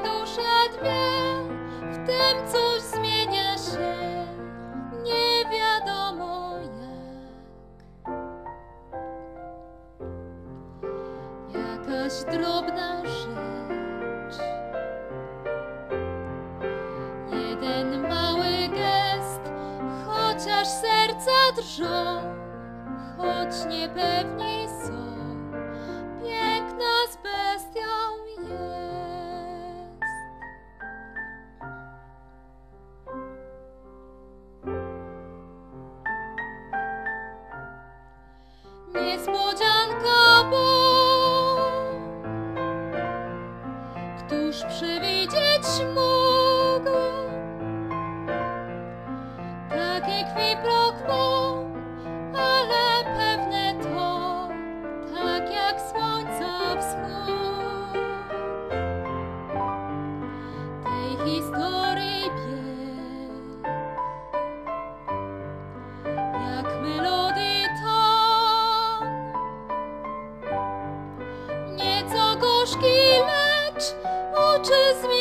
dusze dwie, w tym coś zmienia się, nie wiadomo jak. Jakaś drobna rzecz, jeden mały gest, chociaż serca drżą, choć niepewnie. Takie kwi pro quo, ale touches me.